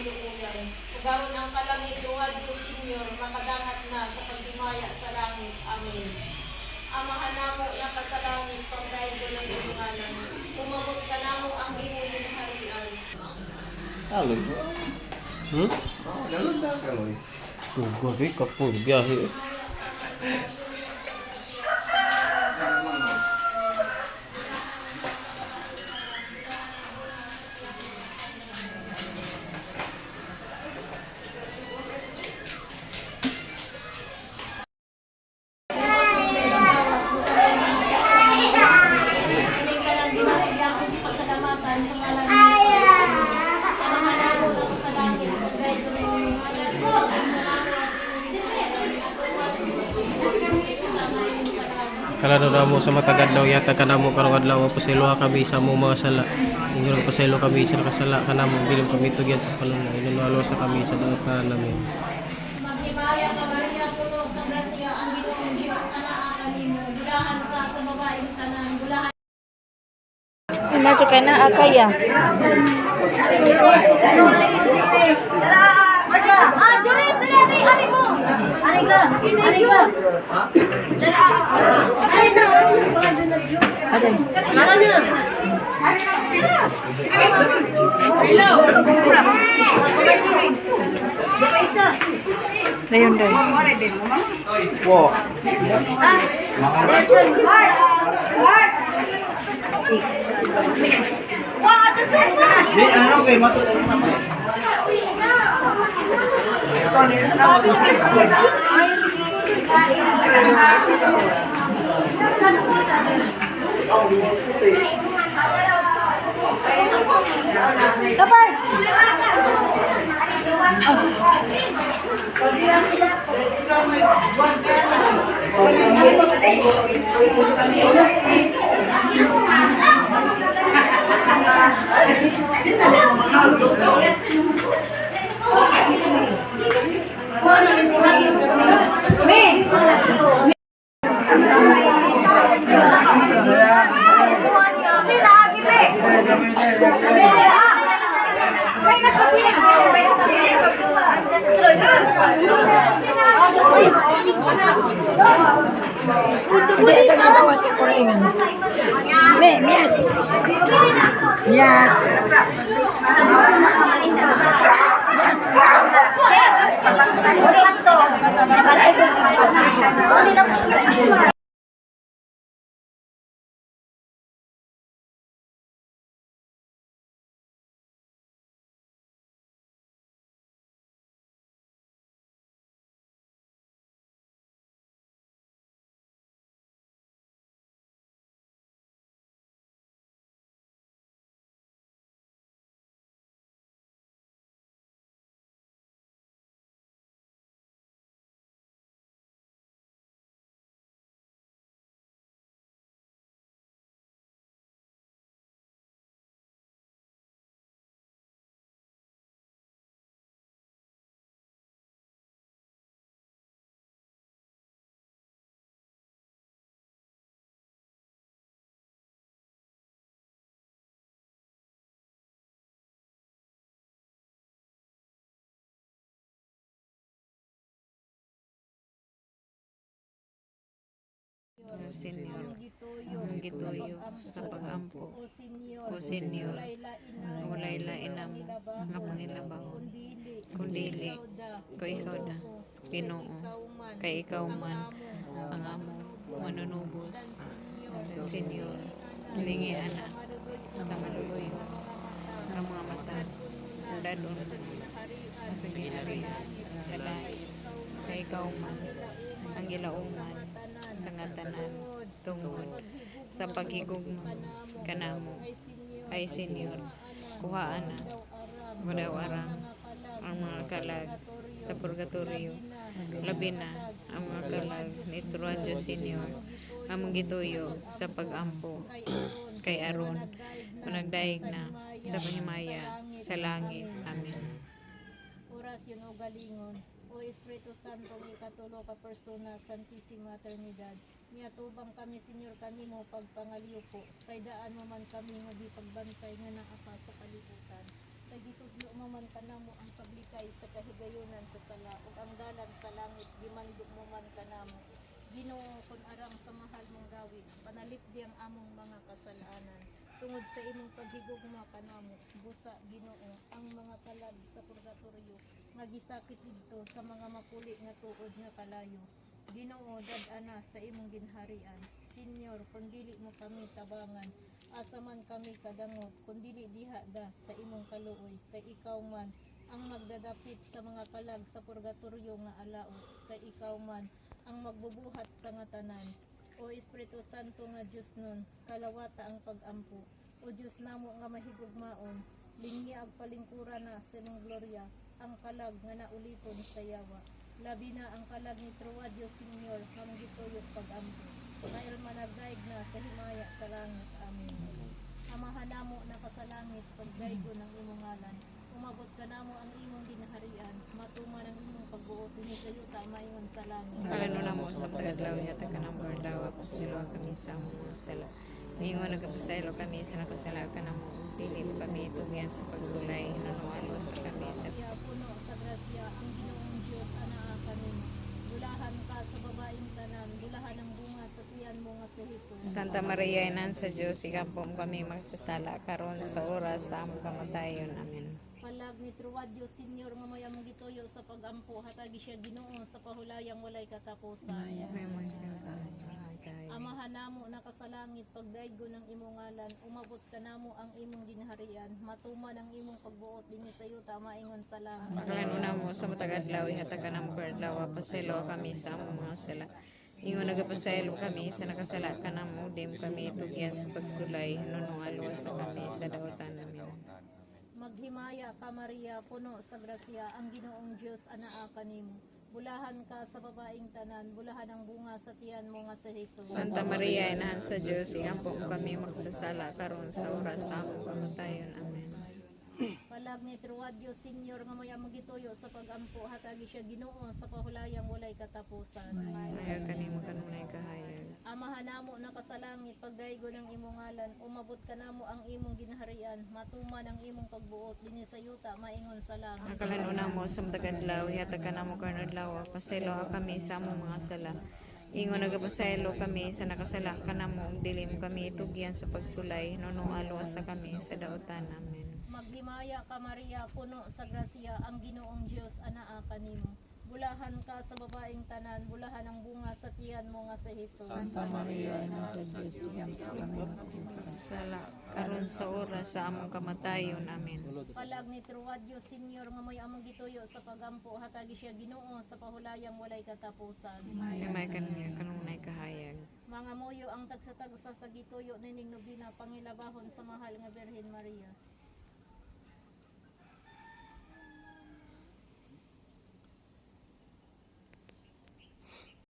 kinuulan. Ugaron ang kalangit luwad ko, Senyor, makadangat na sa pagdumaya sa langit. Amen. Amahan namo na kasalangit, pagdahil ko ng tulunganan. Umabot ka namo ang imo ng harian. Aloy. Hmm? Oh, lalong na kaloy. Tugas eh, kapag biyahe Kalano na mo sa matagad daw yata ka na mo karong adlaw po sa iluha kami sa mo mga sala. Ingiro pa sa ilo kami sa kasala ka na mo bilang kami tugyan sa palunay. Inunualo sa kami sa dautan namin. Maghimaya ka Maria, puno sa grasya, ang Ginoong Diyos, anak ang kalimo. Bulahan ka sa babaeng tanan, bulahan कहना जो कहना आका या ayo, ari mo. Ari ka, ari ka. Ari na, Aday. Mana na? Hello. Isa. Dayon day. Wow. Ah, listen. Mark. Mark. Wah, ato sa Di, ano kay matutulong na Senyor, ang gituyo sa pagampo. O Senyor, walay lain mo nga pangilabangon, kundili ko ikaw da, Ginoo, kay ikaw man ang amo manunubos, Senyor, lingi ana sa maluluyo nga mga mata, dadon sa ginariya sa langit, kay ikaw man ang gilauman sa nga tungod sa paghigugma kanamo ay Senyor. Kuhaan na wadaw arang ang mga kalag sa purgatorio. Labi na ang mga kalag ni Turadyo Senyor. Ang gituyo sa pagampo kay Aron. Managdaig na sa panimaya sa langit. Amen. orasyon o galingon, o Espiritu Santo, ikatulo ka persona, Santissima Trinidad, niatubang kami, Senyor, kanimo pagpangaliw po, kay daan mo man kami nga di pagbantay nga naapa sa kalibutan. kay gitudlo mo man kanamo ang paglikay sa kahigayonan sa sala ug ang dalan sa langit gimandog mo man kanamo Ginoo kun arang sa mahal mong gawin panalit di ang among mga kasalanan tungod sa imong paghigugma kanamo busa Ginoo ang mga kalad sa purgatorio nga gisakit didto sa mga mapuli nga tuod nga kalayo Ginoo dad-ana sa imong ginharian. Senyor kun dili mo kami tabangan asa man kami kadangot kun dili diha da sa imong kaluoy kay ikaw man ang magdadapit sa mga kalag sa purgatorio nga alao kay ikaw man ang magbubuhat sa nga tanan o Espiritu Santo nga Dios nun kalawata ang pagampo. O Dios namo nga mahigugmaon lingi ag palingkura na sa imong gloria ang kalag nga nauliton sa yawa. Labi na ang kalag ni Truadio Senior ang gituyot pagampo. Dahil managdaig na sa himaya sa langit. Amin Amahan namo na kasalangit pagdaygo ng imong ngalan. Umabot ka namo ang imong ginaharian matuman ang imong pagbuot ni kayo maingon sa langit. Kalano na mo sa pagkadlaw yata ka ng bardawa sila kami sa mga sala. Ningon nagkapasaylo kami sa nakasala ka ng pili mo kami itugyan sa pagsulay. Nanualo sa kami sa puno sa grasya ang Ginoong Diyos anaa bulahan ka sa babaeng tanan bulahan ang bunga sa tiyan mo nga Jesus Santa Maria, Inan sa Diyos, ikampong kami magsasala karon sa oras sa among kamatayon. Amen. Palag ni Truwadio Senior nga may among gituyo sa pagampo hatagi siya Ginoo sa pahulayang walay katapusan. May mga Amahan namo na kasalangit pagdaygo ng imong ngalan umabot ka namo ang imong ginharian matuman ang imong pagbuot dinhi sa yuta maingon sa langit. Makalano na mo sa matag-adlaw, ihatag ka ng bardaw, paselo kami sa among mga sala. Ingon nagapasaylo kami sa nakasala ka na mo, dim kami itugyan sa pagsulay, nunualo sa kami sa daotan namin. Maghimaya ka Maria puno sa grasya ang Ginoong Dios anaa kanimo. Bulahan ka sa babaeng tanan bulahan ang bunga sa tiyan mo nga sa Jesus. Santa Maria, Inahan sa Diyos, ikampong kami magsasala karon sa oras sa among kamatayon. Amen. Palag ni Truadio Senior nga may among gituyo sa pagampo hatagi siya Ginoo sa pahulayang walay katapusan. Ayaw kanimo kanunay kahayag. Amahan namo na kasalangit pagdaygo ng imong ngalan umabot ka namo ang imong ginharian matuman ang imong pagbuot dinhi sa yuta maingon sa langit. Nakalano na mo sa matagadlaw, ihatag ka na mo karnadlaw, paselo ka kami sa among mga sala. Ingon nagapasaylo kami sa nakasala ka na mo, ug dili mo kami itugyan sa pagsulay, nunualo sa kami sa daotan. Amen. Maghimaya ka Maria puno sa grasya ang Ginoong Dios anaa kanimo. Bulahan ka sa babaeng tanan, bulahan ang bunga sa tiyan mo nga sa Jesus. Sala karon sa oras sa among kamatayon. Amen. Palag ni Truadio Senior nga may among gituyo sa pagampo hatagi siya Ginoo sa pahulayang walay katapusan. May kanunay kanunay kahayag. Mga muyo ang tagsatagsa sa gituyo nining nobina pangilabahon sa mahal nga Birhen Maria.